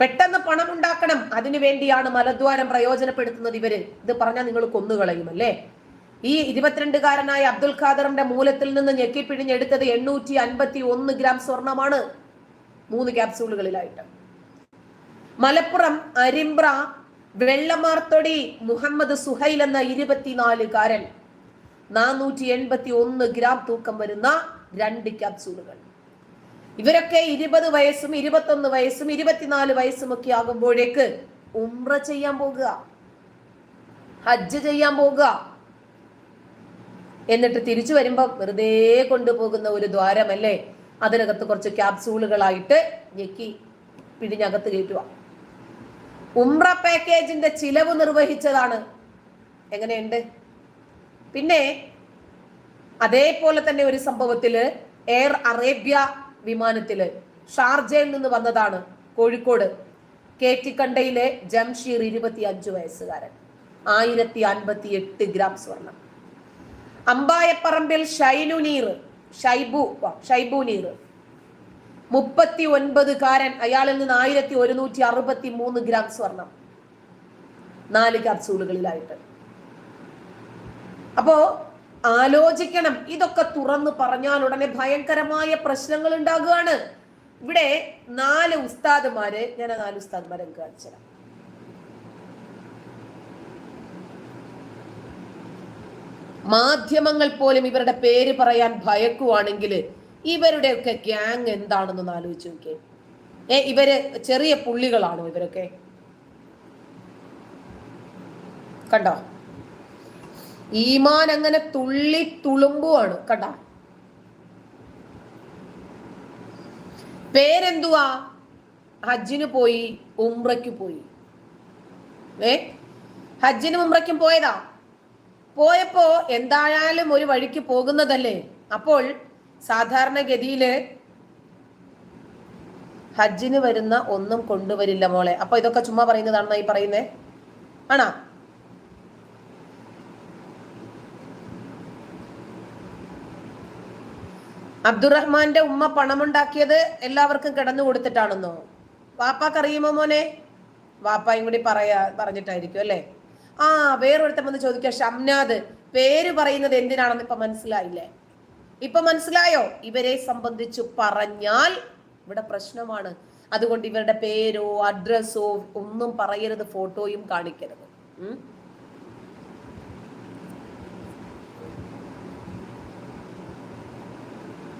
പെട്ടെന്ന് പണം ഉണ്ടാക്കണം അതിനു വേണ്ടിയാണ് മലദ്വാരം പ്രയോജനപ്പെടുത്തുന്നത് ഇവർ. ഇത് പറഞ്ഞാൽ നിങ്ങൾ കൊന്നുകളയും അല്ലേ? ഈ ഇരുപത്തിരണ്ടുകാരനായ അബ്ദുൽ ഖാദറിന്റെ മൂലത്തിൽ നിന്ന് ഞെക്കിപ്പിഴിഞ്ഞെടുത്തത് എണ്ണൂറ്റി അൻപത്തി ഒന്ന് ഗ്രാം സ്വർണമാണ്. മൂന്ന് ക്യാപ്സൂളുകളിലായിട്ട്. മലപ്പുറം അരിമ്പ്ര വെള്ളമാർത്തൊടി മുഹമ്മദ് സുഹൈൽ എന്ന ഇരുപത്തിനാലുകാരൻ നാനൂറ്റി എൺപത്തി ഒന്ന് ഗ്രാം തൂക്കം വരുന്ന രണ്ട് ക്യാപ്സൂളുകൾ. ഇവരൊക്കെ ഇരുപത് വയസ്സും ഇരുപത്തൊന്ന് വയസ്സും ഇരുപത്തിനാല് വയസ്സും ഒക്കെ ആകുമ്പോഴേക്ക് ഉംറ ചെയ്യാൻ പോകുക ഹജ്ജ് ചെയ്യാൻ പോകുക എന്നിട്ട് തിരിച്ചു വരുമ്പോൾ വെറുതെ കൊണ്ടുപോകുന്ന ഒരു ദ്വാരമല്ലേ? അതിനകത്ത് കുറച്ച് ക്യാപ്സൂളുകളായിട്ട് ഞെക്കി പിടിഞ്ഞകത്ത് കയറ്റുക. ഉംറ പാക്കേജിന്റെ ചിലവ് നിർവഹിച്ചതാണ്. എങ്ങനെയുണ്ട്? പിന്നെ അതേപോലെ തന്നെ ഒരു സംഭവത്തിൽ എയർ അറേബ്യ വിമാനത്തിൽ. ഷാർജയിൽ നിന്ന് വന്നതാണ് കോഴിക്കോട്. കേറ്റിക്കണ്ടയിലെ ജംഷീർ ഇരുപത്തി അഞ്ചു വയസ്സുകാരൻ. ആയിരത്തി അൻപത്തി എട്ട് ഗ്രാം സ്വർണം. അമ്പായപ്പറമ്പിൽ ഷൈനുനീർ ഷൈബു ഷൈബു നീർ. മുപ്പത്തി ഒൻപത് കാരൻ അയാളിൽ നിന്ന് ആയിരത്തി ഒരുന്നൂറ്റി അറുപത്തി മൂന്ന് ഗ്രാം സ്വർണം. നാല് ക്യാപ്സൂളുകളിലായിട്ട് അപ്പോ ആലോചിക്കണം. ഇതൊക്കെ തുറന്നു പറഞ്ഞാൽ ഉടനെ ഭയങ്കരമായ പ്രശ്നങ്ങൾ ഉണ്ടാകുകയാണ്. ഇവിടെ നാല് ഉസ്താദുമാര് ഞാൻ നാല് ഉസ്താദ്മാരെ കാണിച്ചു തരാം. മാധ്യമങ്ങൾ പോലും ഇവരുടെ പേര് പറയാൻ ഭയക്കുവാണെങ്കിൽ ഇവരുടെയൊക്കെ ഗ്യാങ് എന്താണെന്നൊന്ന് ആലോചിച്ച് നോക്കേ ഏ ഇവർ ചെറിയ പുള്ളികളാണോ ഇവരൊക്കെ? കണ്ടോ? ഈമാൻ അങ്ങനെ തുള്ളി തുളുമ്പുവാണ് കട പേരെന്തുവാ? ഹജ്ജിന് പോയി ഉംറയ്ക്ക് പോയി. ഏ? ഹജ്ജിനും ഉംറയ്ക്കും പോയതാ? പോയപ്പോ എന്തായാലും ഒരു വഴിക്ക് പോകുന്നതല്ലേ? അപ്പോൾ സാധാരണഗതിയിൽ ഹജ്ജിന് വരുന്ന ഒന്നും കൊണ്ടുവരില്ല മോളെ. അപ്പൊ ഇതൊക്കെ ചുമ്മാ പറയുന്നതാണെന്നാ ഈ പറയുന്നേ? ആണോ? അബ്ദുറഹ്മാന്റെ ഉമ്മ പണമുണ്ടാക്കിയത് എല്ലാവർക്കും കിടന്നു കൊടുത്തിട്ടാണെന്നോ? വാപ്പാക്ക് അറിയുമോ മോനെ? വാപ്പായും കൂടി പറയാ പറഞ്ഞിട്ടായിരിക്കും അല്ലേ? ആ വേറൊരുത്തം വന്ന് ചോദിക്കുക ഷംനാദ് പേര് പറയുന്നത് എന്തിനാണെന്ന് ഇപ്പൊ മനസ്സിലായില്ലേ? ഇപ്പൊ മനസ്സിലായോ? ഇവരെ സംബന്ധിച്ചു പറഞ്ഞാൽ ഇവിടെ പ്രശ്നമാണ്. അതുകൊണ്ട് ഇവരുടെ പേരോ അഡ്രസ്സോ ഒന്നും പറയരുത് ഫോട്ടോയും കാണിക്കരുത്.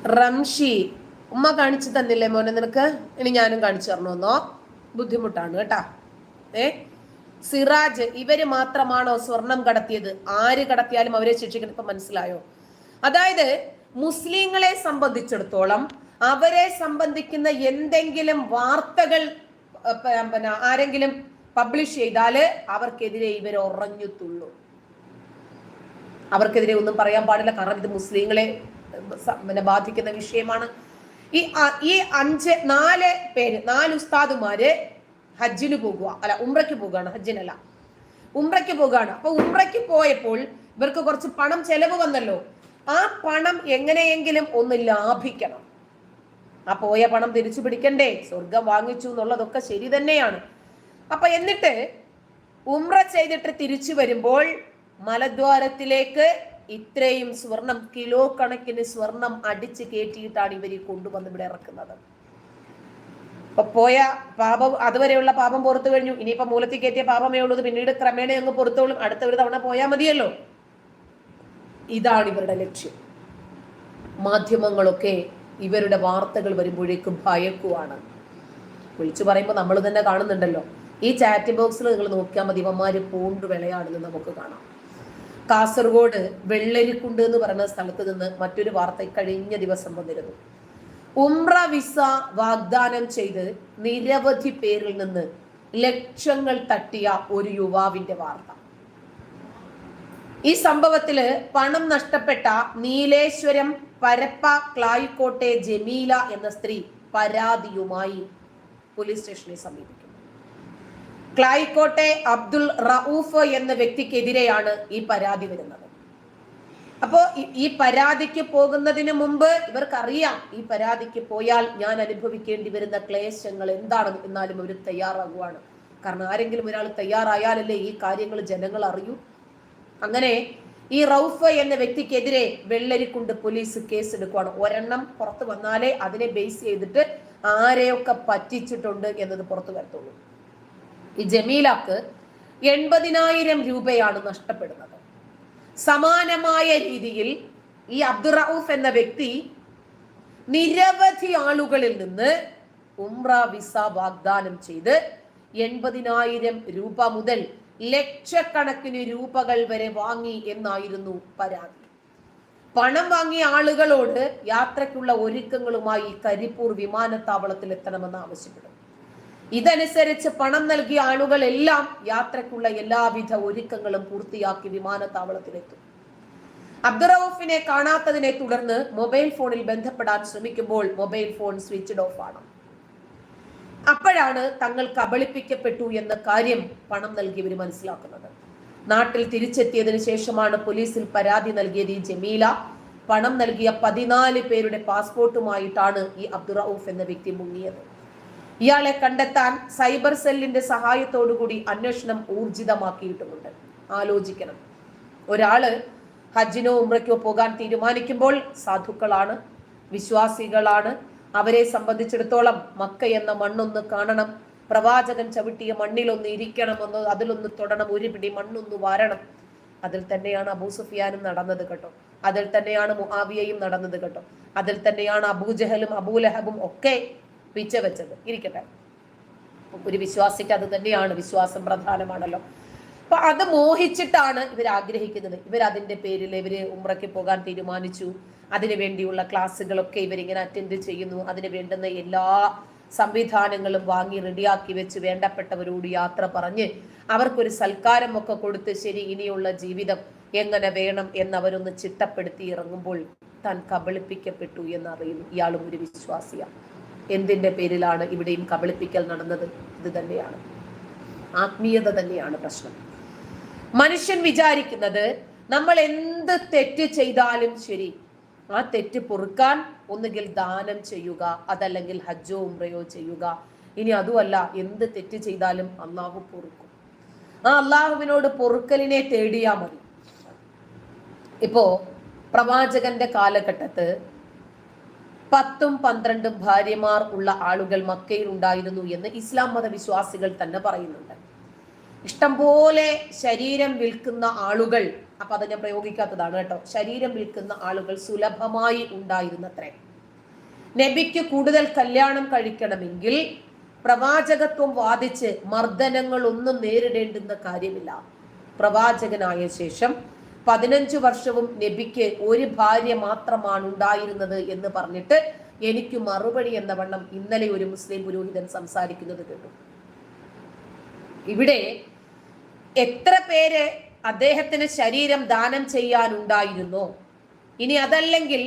റംഷി ഉമ്മ കാണിച്ചു തന്നില്ലേ മോനെ നിനക്ക്? ഇനി ഞാനും കാണിച്ചു തരണമെന്നോ ബുദ്ധിമുട്ടാണ് കേട്ടാ. ഏ? സിറാജ് ഇവർ മാത്രമാണോ സ്വർണം കടത്തിയത്? ആര് കടത്തിയാലും അവരെ ശിക്ഷിക്കണം ഇപ്പൊ മനസ്സിലായോ? അതായത് മുസ്ലിങ്ങളെ സംബന്ധിച്ചിടത്തോളം അവരെ സംബന്ധിക്കുന്ന എന്തെങ്കിലും വാർത്തകൾ പിന്നെ ആരെങ്കിലും പബ്ലിഷ് ചെയ്താൽ അവർക്കെതിരെ ഇവർ ഉറഞ്ഞു തുള്ളു. അവർക്കെതിരെ ഒന്നും പറയാൻ പാടില്ല. കാരണം ഇത് മുസ്ലിങ്ങളെ പിന്നെ ബാധിക്കുന്ന വിഷയമാണ്. ഈ ഈ അഞ്ച് നാല് പേര് നാല് ഉസ്താദുമാര് ഹജ്ജിന് പോകുക അല്ല ഉംറയ്ക്ക് പോകുകയാണ് ഹജ്ജിനല്ല. ഉംറയ്ക്ക് പോകുകയാണ് അപ്പൊ ഉംറയ്ക്ക് പോയപ്പോൾ ഇവർക്ക് കുറച്ച് പണം ചെലവ് വന്നല്ലോ. ആ പണം എങ്ങനെയെങ്കിലും ഒന്ന് ലാഭിക്കണം. ആ പോയ പണം തിരിച്ചു പിടിക്കണ്ടേ? സ്വർഗം വാങ്ങിച്ചു എന്നുള്ളതൊക്കെ ശരി തന്നെയാണ്. അപ്പൊ എന്നിട്ട് ഉംറ ചെയ്തിട്ട് തിരിച്ചു വരുമ്പോൾ മലദ്വാരത്തിലേക്ക് ഇത്രയും സ്വർണം കിലോ കണക്കിന് സ്വർണം അടിച്ച് കയറ്റിയിട്ടാണ് ഇവർ ഈ കൊണ്ടുവന്ന് ഇവിടെ ഇറക്കുന്നത്. അപ്പൊ പോയ പാപം അതുവരെയുള്ള പാപം പുറത്തു കഴിഞ്ഞു. ഇനിയിപ്പോ മൂലത്തിൽ കയറ്റിയ പാപമേ ഉള്ളൂ. പിന്നീട് ക്രമേണ അങ്ങ് പുറത്തോളും. അടുത്ത ഒരു തവണ പോയാൽ മതിയല്ലോ. ഇതാണ് ഇവരുടെ ലക്ഷ്യം. മാധ്യമങ്ങളൊക്കെ ഇവരുടെ വാർത്തകൾ വരുമ്പോഴേക്കും ഭയക്കുവാണ്. വിളിച്ചു പറയുമ്പോൾ നമ്മൾ തന്നെ കാണുന്നുണ്ടല്ലോ. ഈ ചാറ്റ് ബോക്സിൽ നിങ്ങൾ നോക്കിയാൽ മതി. ഇവന്മാര് പോണ്ട് വിളയാണെന്ന് നമുക്ക് കാണാം. കാസർഗോഡ് വെള്ളരിക്കുണ്ട് എന്ന് പറയുന്ന സ്ഥലത്ത് നിന്ന് മറ്റൊരു വാർത്ത കഴിഞ്ഞ ദിവസം വന്നിരുന്നു. ഉംറ വിസ വാഗ്ദാനം ചെയ്ത് നിരവധി പേരിൽ നിന്ന് ലക്ഷങ്ങൾ തട്ടിയ ഒരു യുവാവിന്റെ വാർത്ത. ഈ സംഭവത്തിൽ പണം നഷ്ടപ്പെട്ട നീലേശ്വരം പരപ്പ ക്ലായിക്കോട്ടെ ജമീല എന്ന സ്ത്രീ പരാതിയുമായി പോലീസ് സ്റ്റേഷനെ സമീപിക്കുന്നു ക്ലായിക്കോട്ടെ അബ്ദുൾ റഊഫ് എന്ന വ്യക്തിക്കെതിരെയാണ് ഈ പരാതി വരുന്നത്. അപ്പോ ഈ- ഈ പരാതിക്ക് പോകുന്നതിന് മുമ്പ് ഇവർക്കറിയാം ഈ പരാതിക്ക് പോയാൽ ഞാൻ അനുഭവിക്കേണ്ടി വരുന്ന ക്ലേശങ്ങൾ എന്താണ് എന്നാലും അവർ തയ്യാറാകുവാണ്. കാരണം ആരെങ്കിലും ഒരാൾ തയ്യാറായാലല്ലേ ഈ കാര്യങ്ങൾ ജനങ്ങൾ അറിയൂ? അങ്ങനെ ഈ റൌഫ് എന്ന വ്യക്തിക്കെതിരെ വെള്ളരിക്കുണ്ട് പോലീസ് കേസ് എടുക്കുവാണ് ഒരെണ്ണം പുറത്തു വന്നാലേ അതിനെ ബേസ് ചെയ്തിട്ട് ആരെയൊക്കെ പറ്റിച്ചിട്ടുണ്ട് എന്നത് പുറത്തു വരത്തുള്ളൂ. ഈ ജമീലാക്ക് എൺപതിനായിരം രൂപയാണ് നഷ്ടപ്പെടുന്നത്. സമാനമായ രീതിയിൽ ഈ അബ്ദുറൌഫ് എന്ന വ്യക്തി നിരവധി ആളുകളിൽ നിന്ന് ഉംറ വിസ വാഗ്ദാനം ചെയ്ത് എൺപതിനായിരം രൂപ മുതൽ ലക്ഷക്കണക്കിന് രൂപകൾ വരെ വാങ്ങി എന്നായിരുന്നു പരാതി. പണം വാങ്ങിയ ആളുകളോട് യാത്രയ്ക്കുള്ള ഒരുക്കങ്ങളുമായി കരിപ്പൂർ വിമാനത്താവളത്തിൽ എത്തണമെന്ന് ആവശ്യപ്പെടും ഇതനുസരിച്ച് പണം നൽകിയ ആളുകളെല്ലാം യാത്രയ്ക്കുള്ള എല്ലാവിധ ഒരുക്കങ്ങളും പൂർത്തിയാക്കി വിമാനത്താവളത്തിലെത്തും. അബ്ദുറൌഫിനെ കാണാത്തതിനെ തുടർന്ന് മൊബൈൽ ഫോണിൽ ബന്ധപ്പെടാൻ ശ്രമിക്കുമ്പോൾ മൊബൈൽ ഫോൺ സ്വിച്ച്ഡ് ഓഫ് ആണ്. അപ്പോഴാണ് തങ്ങൾ കബളിപ്പിക്കപ്പെട്ടു എന്ന കാര്യം പണം നൽകിയവർ മനസ്സിലാക്കുന്നത്. നാട്ടിൽ തിരിച്ചെത്തിയതിനു ശേഷമാണ് പോലീസിൽ പരാതി നൽകിയത് ഈ ജമീല. പണം നൽകിയ പതിനാല് പേരുടെ പാസ്പോർട്ടുമായിട്ടാണ് ഈ അബ്ദുറൌഫ് എന്ന വ്യക്തി മുങ്ങിയത്. ഇയാളെ കണ്ടെത്താൻ സൈബർ സെല്ലിന്റെ സഹായത്തോടുകൂടി അന്വേഷണം ഊർജിതമാക്കിയിട്ടുമുണ്ട്. ആലോചിക്കണം. ഒരാൾ ഹജ്ജിനോ ഉമ്രയ്ക്കോ പോകാൻ തീരുമാനിക്കുമ്പോൾ സാധുക്കളാണ് വിശ്വാസികളാണ്. അവരെ സംബന്ധിച്ചിടത്തോളം മക്ക എന്ന മണ്ണൊന്ന് കാണണം. പ്രവാചകൻ ചവിട്ടിയ മണ്ണിലൊന്ന് ഇരിക്കണമെന്ന് അതിലൊന്ന് തൊടണം. ഒരു പിടി മണ്ണൊന്ന് വാരണം. അതിൽ തന്നെയാണ് അബൂ സുഫിയാനും നടന്നത് കേട്ടോ. അതിൽ തന്നെയാണ് മുഹാവിയയും നടന്നത് കേട്ടോ. അതിൽ തന്നെയാണ് അബൂജഹലും അബൂലഹബും ഒക്കെ പിച്ച വെച്ചത് ഇരിക്കട്ടെ. ഒരു വിശ്വാസിക്ക് അത് തന്നെയാണ് വിശ്വാസം പ്രധാനമാണല്ലോ. അപ്പൊ അത് മോഹിച്ചിട്ടാണ് ഇവർ ആഗ്രഹിക്കുന്നത്. ഇവർ അതിന്റെ പേരിൽ ഇവർ ഉമ്രയ്ക്ക് പോകാൻ തീരുമാനിച്ചു. അതിനു വേണ്ടിയുള്ള ക്ലാസ്സുകളൊക്കെ ഇവരിങ്ങനെ അറ്റൻഡ് ചെയ്യുന്നു. അതിന് വേണ്ടുന്ന എല്ലാ സംവിധാനങ്ങളും വാങ്ങി റെഡിയാക്കി വെച്ച് വേണ്ടപ്പെട്ടവരോട് യാത്ര പറഞ്ഞ് അവർക്കൊരു സൽക്കാരം ഒക്കെ കൊടുത്ത് ശരി ഇനിയുള്ള ജീവിതം എങ്ങനെ വേണം എന്നവരൊന്ന് ചിട്ടപ്പെടുത്തി ഇറങ്ങുമ്പോൾ താൻ കബളിപ്പിക്കപ്പെട്ടു എന്നറിയുന്നു. ഇയാളും ഒരു വിശ്വാസിയാണ്. എന്തിന്റെ പേരിലാണ് ഇവിടെയും കബളിപ്പിക്കൽ നടന്നത്? ഇത് തന്നെയാണ്. ആത്മീയത തന്നെയാണ് പ്രശ്നം. മനുഷ്യൻ വിചാരിക്കുന്നത് നമ്മൾ എന്ത് തെറ്റ് ചെയ്താലും ശരി ആ തെറ്റ് പൊറുക്കാൻ ഒന്നുകിൽ ദാനം ചെയ്യുക അതല്ലെങ്കിൽ ഹജ്ജോ ഉംറയോ ചെയ്യുക. ഇനി അതുമല്ല എന്ത് തെറ്റ് ചെയ്താലും അള്ളാഹു പൊറുക്കും. ആ അള്ളാഹുവിനോട് പൊറുക്കലിനെ തേടിയാ മതി. ഇപ്പോ പ്രവാചകന്റെ കാലഘട്ടത്ത് പത്തും പന്ത്രണ്ടും ഭാര്യമാർ ഉള്ള ആളുകൾ മക്കയിൽ ഉണ്ടായിരുന്നു എന്ന് ഇസ്ലാം മതവിശ്വാസികൾ തന്നെ പറയുന്നുണ്ട്. ഇഷ്ടംപോലെ ശരീരം വിൽക്കുന്ന ആളുകൾ അപ്പൊ അത് ഞാൻ പ്രയോഗിക്കാത്തതാണ് കേട്ടോ. ശരീരം വിൽക്കുന്ന ആളുകൾ സുലഭമായി ഉണ്ടായിരുന്നത്രേ. നബിക്ക് കൂടുതൽ കല്യാണം കഴിക്കണമെങ്കിൽ പ്രവാചകത്വം വാദിച്ച് മർദ്ദനങ്ങൾ ഒന്നും നേരിടേണ്ടുന്ന കാര്യമില്ല. പ്രവാചകനായ ശേഷം പതിനഞ്ചു വർഷവും നബിക്ക് ഒരു ഭാര്യ മാത്രമാണ് ഉണ്ടായിരുന്നത് എന്ന് പറഞ്ഞിട്ട് എനിക്ക് മറുപടി എന്ന വണ്ണം ഇന്നലെ ഒരു മുസ്ലിം പുരോഹിതൻ സംസാരിക്കുന്നത് കേട്ടു. ഇവിടെ എത്ര പേര് അദ്ദേഹത്തിന് ശരീരം ദാനം ചെയ്യാനുണ്ടായിരുന്നോ ഇനി അതല്ലെങ്കിൽ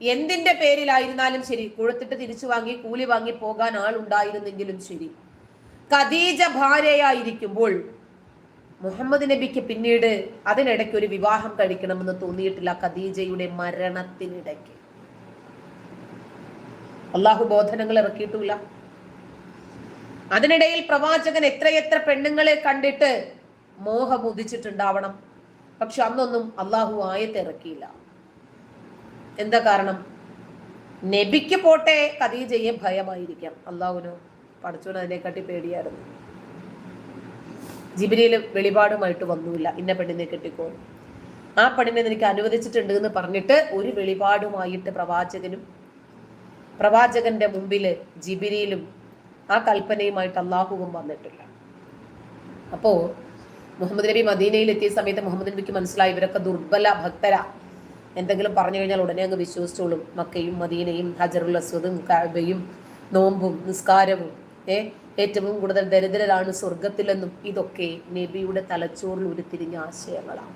എന്തിന്റെ പേരിലായിരുന്നാലും ശരി കൊടുത്തിട്ട് തിരിച്ചു വാങ്ങി കൂലി വാങ്ങി പോകാൻ ആളുണ്ടായിരുന്നെങ്കിലും ശരി. ഖദീജ ഭാര്യയായിരിക്കുമ്പോൾ മുഹമ്മദ് നബിക്ക് പിന്നീട് അതിനിടയ്ക്ക് ഒരു വിവാഹം കഴിക്കണമെന്ന് തോന്നിയിട്ടില്ല ഖദീജയുടെ മരണത്തിനിടയ്ക്ക്. അള്ളാഹു ബോധനങ്ങൾ ഇറക്കിയിട്ടില്ല. അതിനിടയിൽ പ്രവാചകൻ എത്രയെത്ര പെണ്ണുങ്ങളെ കണ്ടിട്ട് മോഹം ഉദിച്ചിട്ടുണ്ടാവണം. പക്ഷെ അന്നൊന്നും അള്ളാഹു ആയത്തിറക്കിയില്ല എന്താ കാരണം? നബിക്ക് പോട്ടെ ഖദീജയെ ഭയമായിരിക്കാം. അള്ളാഹുനോ പഠിച്ചോൻ അതിനെക്കാട്ടി പേടിയായിരുന്നു. ജിബിരിയിൽ വെളിപാടുമായിട്ട് വന്നൂല്ല ഇന്ന പെണ്ണിനെ കെട്ടിക്കോ ആ പെണ്ണിനെ നിനക്ക് അനുവദിച്ചിട്ടുണ്ട് എന്ന് പറഞ്ഞിട്ട് ഒരു വെളിപാടുമായിട്ട് പ്രവാചകനും പ്രവാചകന്റെ മുമ്പിൽ ജിബിരിയിലും ആ കൽപ്പനയുമായിട്ട് അള്ളാഹുവും വന്നിട്ടില്ല. അപ്പോ മുഹമ്മദ് നബി മദീനയിൽ എത്തിയ സമയത്ത് മുഹമ്മദ് നബിക്ക് മനസ്സിലായി ഇവരൊക്കെ ദുർബല ഭക്തര. എന്തെങ്കിലും പറഞ്ഞു കഴിഞ്ഞാൽ ഉടനെ അങ്ങ് വിശ്വസിച്ചോളും. മക്കയും മദീനയും ഹജറുൽ അസ്വദും കാബയും നോമ്പും നിസ്കാരവും ഏ? ഏറ്റവും കൂടുതൽ ദരിദ്രരാണ് സ്വർഗത്തിലെന്നും ഇതൊക്കെ നബിയുടെ തലച്ചോറിൽ ഉരുത്തിരിഞ്ഞ ആശയങ്ങളാണ്.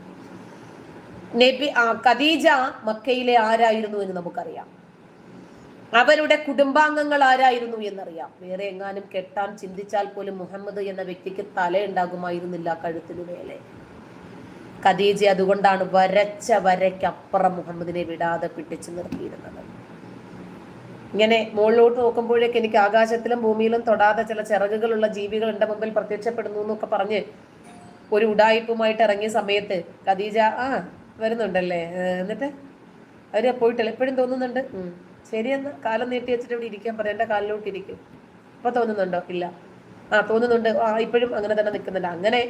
നബി ആ ഖദീജ മക്കയിലെ ആരായിരുന്നു എന്ന് നമുക്കറിയാം. അവരുടെ കുടുംബാംഗങ്ങൾ ആരായിരുന്നു എന്നറിയാം. വേറെ എങ്ങാനും കെട്ടാൻ ചിന്തിച്ചാൽ പോലും മുഹമ്മദ് എന്ന വ്യക്തിക്ക് തല ഉണ്ടാകുമായിരുന്നില്ല കഴുത്തിന് മേലെ. ഖദീജ അതുകൊണ്ടാണ് വരച്ച വരയ്ക്കപ്പുറം മുഹമ്മദിനെ വിടാതെ പിടിച്ചു നിർത്തിയിരുന്നത്. ഇങ്ങനെ മുകളിലോട്ട് നോക്കുമ്പോഴേക്ക് എനിക്ക് ആകാശത്തിലും ഭൂമിയിലും തൊടാതെ ചില ചിറകുകളുള്ള ജീവികൾ എന്റെ മുമ്പിൽ പ്രത്യക്ഷപ്പെടുന്നു എന്നൊക്കെ പറഞ്ഞ് ഒരു ഉടായിപ്പുമായിട്ട് ഇറങ്ങിയ സമയത്ത് ഖദീജ ആ വരുന്നുണ്ടല്ലേ? എന്നിട്ട് അവർ പോയിട്ടില്ല. എപ്പോഴും തോന്നുന്നുണ്ട്. ശരിയെന്ന് കാലം നീട്ടി വെച്ചിട്ട് ഇവിടെ ഇരിക്കാൻ പറയാം എന്റെ കാലിലോട്ട് ഇരിക്കും. ഇപ്പൊ തോന്നുന്നുണ്ടോ? ഇല്ല. ആ തോന്നുന്നുണ്ട്. ആ ഇപ്പോഴും അങ്ങനെ തന്നെ നിൽക്കുന്നുണ്ട്. അങ്ങനെ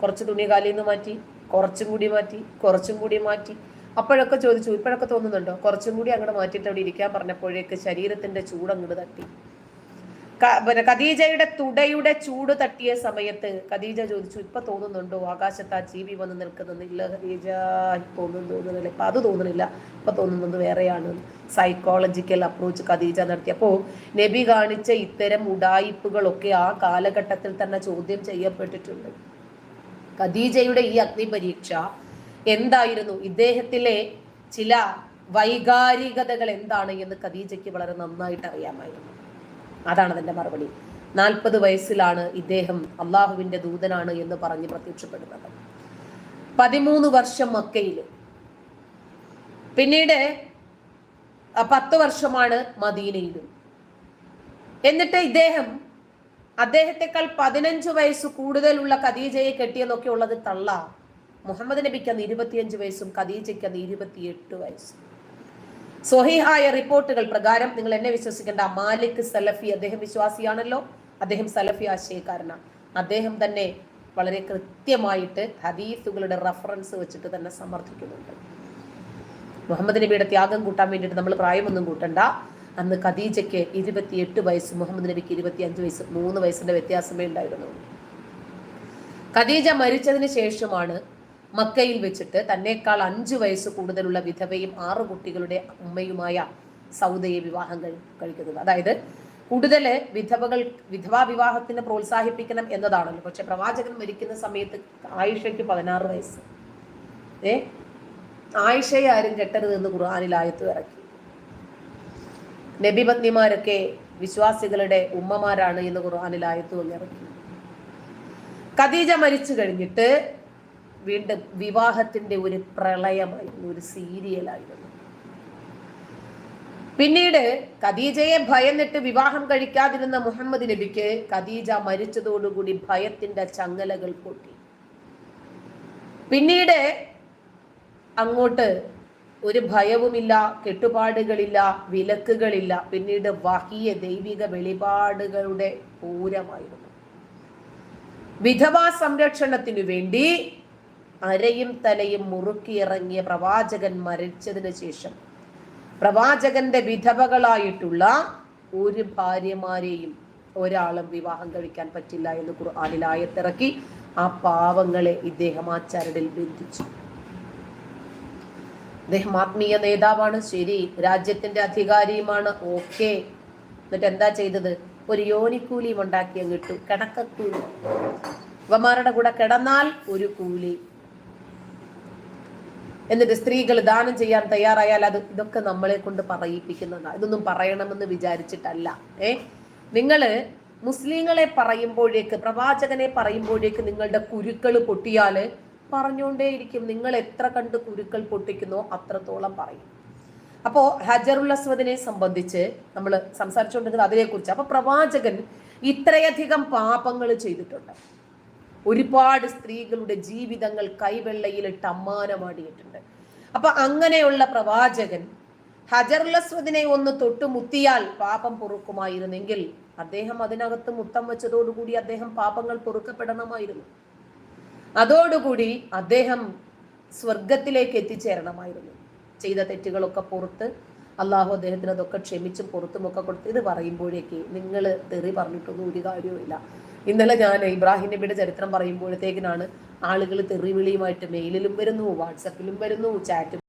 കുറച്ച് തുണി കാലിൽ നിന്ന് മാറ്റി കുറച്ചും കൂടി മാറ്റി കുറച്ചും കൂടി മാറ്റി. അപ്പോഴൊക്കെ ചോദിച്ചു ഇപ്പോഴൊക്കെ തോന്നുന്നുണ്ടോ? കുറച്ചും കൂടി അങ്ങോട്ട് മാറ്റിയിട്ട് അവിടെ ഇരിക്കാൻ പറഞ്ഞപ്പോഴേക്ക് ശരീരത്തിന്റെ ചൂട് അങ്ങോട്ട് തട്ടി. പിന്നെ ഖദീജയുടെ തുടയുടെ ചൂട് തട്ടിയ സമയത്ത് കദീജ ചോദിച്ചു ഇപ്പൊ തോന്നുന്നുണ്ടോ? ആകാശത്ത് ആ ജീവി വന്ന് നിൽക്കുന്നത് ഇല്ല ഖദീജ തോന്നുന്നു തോന്നുന്നില്ല. ഇപ്പൊ അത് തോന്നുന്നില്ല. ഇപ്പൊ തോന്നുന്നത് വേറെയാണ്. സൈക്കോളജിക്കൽ അപ്രോച്ച് കദീജ ഖദീജ നടത്തിയപ്പോ നബി കാണിച്ച ഇത്തരം ഉടായിപ്പുകളൊക്കെ ആ കാലഘട്ടത്തിൽ തന്നെ ചോദ്യം ചെയ്യപ്പെട്ടിട്ടുണ്ട്. കദീജയുടെ ഈ അഗ്നിപരീക്ഷ എന്തായിരുന്നു? ഇദ്ദേഹത്തിലെ ചില വൈകാരികതകൾ എന്താണ് എന്ന് ഖദീജയ്ക്ക് വളരെ നന്നായിട്ട് അറിയാമായിരുന്നു. അതാണ് അതിന്റെ മറുപടി. നാൽപ്പത് വയസ്സിലാണ് ഇദ്ദേഹം അള്ളാഹുവിന്റെ ദൂതനാണ് എന്ന് പറഞ്ഞ് പ്രത്യക്ഷപ്പെടുന്നത്. പതിമൂന്ന് വർഷം മക്കയിൽ. പിന്നീട് പത്ത് വർഷമാണ് മദീനയിലും എന്നിട്ട് ഇദ്ദേഹം അദ്ദേഹത്തെക്കാൾ പതിനഞ്ച് വയസ്സ് കൂടുതലുള്ള ഖദീജയെ കെട്ടിയെന്നൊക്കെ ഉള്ളത് തള്ള. മുഹമ്മദ് നബിക്ക് അന്ന് ഇരുപത്തിയഞ്ച് വയസ്സും ഖദീജയ്ക്ക് അന്ന് ഇരുപത്തിയെട്ട് വയസ്സും. സ്വഹിഹായ റിപ്പോർട്ടുകൾ പ്രകാരം നിങ്ങൾ എന്നെ വിശ്വസിക്കേണ്ട മാലിക് സലഫി അദ്ദേഹം വിശ്വാസിയാണല്ലോ. അദ്ദേഹം സലഫി ആശയക്കാരനാണ്. അദ്ദേഹം തന്നെ വളരെ കൃത്യമായിട്ട് ഹദീസുകളുടെ റഫറൻസ് വെച്ചിട്ട് തന്നെ സമർത്ഥിക്കുന്നുണ്ട്. മുഹമ്മദ് നബിയുടെ ത്യാഗം കൂട്ടാൻ വേണ്ടിയിട്ട് നമ്മൾ പ്രായമൊന്നും കൂട്ടണ്ട. അന്ന് ഖദീജയ്ക്ക് ഇരുപത്തിയെട്ട് വയസ്സ് മുഹമ്മദ് നബിക്ക് ഇരുപത്തി അഞ്ച് വയസ്സ് മൂന്ന് വയസ്സിന്റെ വ്യത്യാസമേ ഉണ്ടായിരുന്നുള്ളൂ. ഖദീജ മരിച്ചതിന് ശേഷമാണ് മക്കയിൽ വെച്ചിട്ട് തന്നെക്കാൾ അഞ്ച് വയസ്സ് കൂടുതലുള്ള വിധവയും ആറ് കുട്ടികളുടെ ഉമ്മയുമായ സൗദയെ വിവാഹം കഴിക്കുന്നത്. അതായത് കൂടുതൽ വിധവകൾ വിധവാ വിവാഹത്തിന് പ്രോത്സാഹിപ്പിക്കണം എന്നതാണല്ലോ. പക്ഷെ പ്രവാചകൻ മരിക്കുന്ന സമയത്ത് ആയിഷയ്ക്ക് പതിനാറ് വയസ്സ്. ഏ? ആയിഷയെ ആരും കെട്ടരുത് എന്ന് ഖുർആാനിൽ ആയത്ത് ഇറക്കി. നബിപത്നിമാരൊക്കെ വിശ്വാസികളുടെ ഉമ്മമാരാണ് എന്ന് ഖുർആാനിൽ ആയത്ത് ഇറക്കി. ഖദീജ മരിച്ചു കഴിഞ്ഞിട്ട് വീണ്ടും വിവാഹത്തിന്റെ ഒരു പ്രളയമായിരുന്നു ഒരു സീരിയലായിരുന്നു. പിന്നീട് ഖദീജയെ ഭയന്നിട്ട് വിവാഹം കഴിക്കാതിരുന്ന മുഹമ്മദ് നബിക്ക് ഖദീജ മരിച്ചതോടുകൂടി ഭയത്തിന്റെ ചങ്ങലകൾ പൊട്ടി. പിന്നീട് അങ്ങോട്ട് ഒരു ഭയവുമില്ല കെട്ടുപാടുകളില്ല വിലക്കുകളില്ല. പിന്നീട് വഹിയ ദൈവിക വെളിപാടുകളുടെ പൂരമായിരുന്നു. വിധവാ സംരക്ഷണത്തിനു വേണ്ടി അരയും തലയും മുറുക്കിയിറങ്ങിയ പ്രവാചകൻ മരിച്ചതിന് ശേഷം പ്രവാചകന്റെ വിധവകളായിട്ടുള്ള ഒരു ഭാര്യമാരെയും ഒരാളും വിവാഹം കഴിക്കാൻ പറ്റില്ല എന്ന് ഖുർആാനിൽ ആ പാവങ്ങളെ ഇദ്ദേഹം ആ ചരടിൽ ബന്ധിച്ചു. അദ്ദേഹം ആത്മീയ നേതാവാണ് ശരി രാജ്യത്തിന്റെ അധികാരിയുമാണ് ഓക്കെ. എന്നിട്ട് എന്താ ചെയ്തത്? ഒരു യോനിക്കൂലിയും ഉണ്ടാക്കി അങ്ങിട്ടു കിടക്കക്കൂലി. ഇവമാരുടെ കൂടെ കിടന്നാൽ ഒരു കൂലി. എന്നിട്ട് സ്ത്രീകൾ ദാനം ചെയ്യാൻ തയ്യാറായാൽ അത് ഇതൊക്കെ നമ്മളെ കൊണ്ട് പറയിപ്പിക്കുന്നതാണ് ഇതൊന്നും പറയണമെന്ന് വിചാരിച്ചിട്ടല്ല. ഏ? നിങ്ങൾ മുസ്ലിങ്ങളെ പറയുമ്പോഴേക്ക് പ്രവാചകനെ പറയുമ്പോഴേക്ക് നിങ്ങളുടെ കുരുക്കൾ പൊട്ടിയാൽ പറഞ്ഞുകൊണ്ടേയിരിക്കും. നിങ്ങൾ എത്ര കണ്ട് കുരുക്കൾ പൊട്ടിക്കുന്നോ അത്രത്തോളം പറയും. അപ്പോൾ ഹജറുൽ അസ്വദിനെ സംബന്ധിച്ച് നമ്മൾ സംസാരിച്ചുകൊണ്ടിരുന്നത് അതിനെക്കുറിച്ച്. അപ്പൊ പ്രവാചകൻ ഇത്രയധികം പാപങ്ങൾ ചെയ്തിട്ടുണ്ട്. ഒരുപാട് സ്ത്രീകളുടെ ജീവിതങ്ങൾ കൈവെള്ളയിലിട്ട് അമ്മാനമാടിയിട്ടുണ്ട് അപ്പൊ അങ്ങനെയുള്ള പ്രവാചകൻ ഹജറുലസ്വദിനെ ഒന്ന് തൊട്ട് മുത്തിയാൽ പാപം പൊറുക്കുമായിരുന്നെങ്കിൽ അദ്ദേഹം അതിനകത്ത് മുത്തം വെച്ചതോടുകൂടി അദ്ദേഹം പാപങ്ങൾ പൊറുക്കപ്പെടണമായിരുന്നു. അതോടുകൂടി അദ്ദേഹം സ്വർഗത്തിലേക്ക് എത്തിച്ചേരണമായിരുന്നു. ചെയ്ത തെറ്റുകളൊക്കെ പുറത്ത് അള്ളാഹു അദ്ദേഹത്തിന് അതൊക്കെ ക്ഷമിച്ചും പുറത്തുമൊക്കെ കൊടുത്ത് ഇത് പറയുമ്പോഴേക്ക് നിങ്ങൾ തെറി പറഞ്ഞിട്ടൊന്നും ഒരു കാര്യവുമില്ല. ഇന്നലെ ഞാൻ ഇബ്രാഹിം നബിയുടെ ചരിത്രം പറയുമ്പോഴത്തേക്കിനാണ് ആളുകൾ തെറിവിളിയുമായിട്ട് മെയിലിലും വരുന്നു വാട്സപ്പിലും വരുന്നു ചാറ്റും